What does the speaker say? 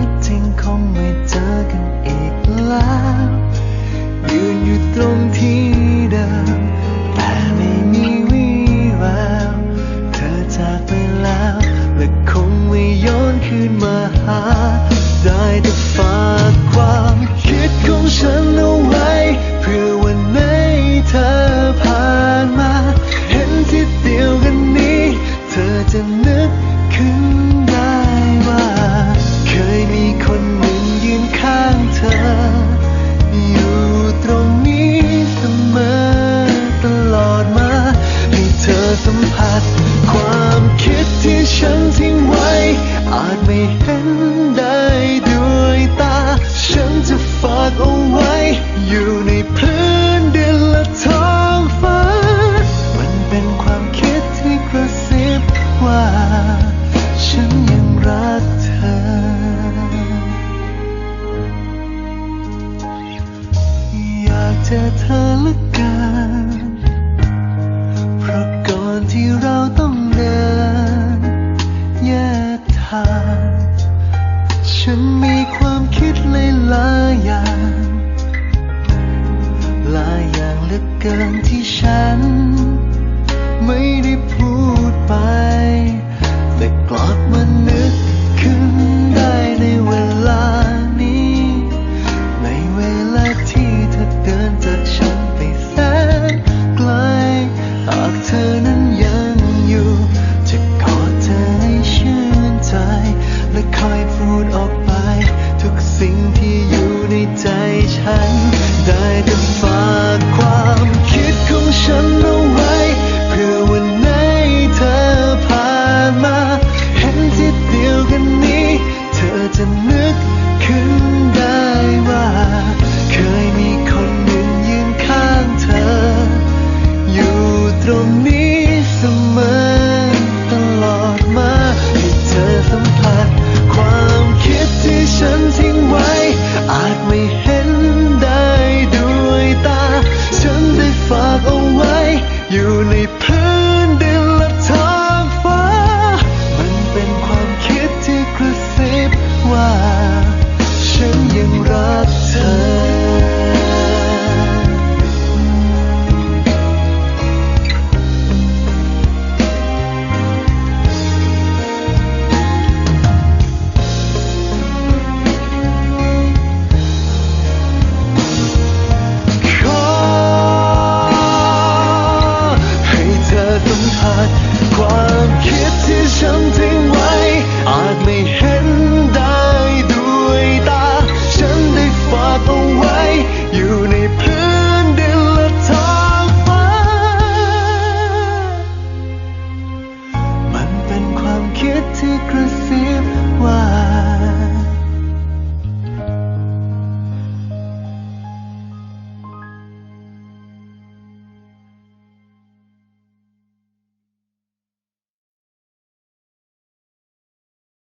ต จ งไว้ อาจไม่เห็นได้ด้วยตา ฉันจะฝากเอาไว้ อยู่ในพื้น ดหลายๆอย่าง หลายอย่างเหลือเกินที่ฉัน ไม่ได้ you need pain. secrecy.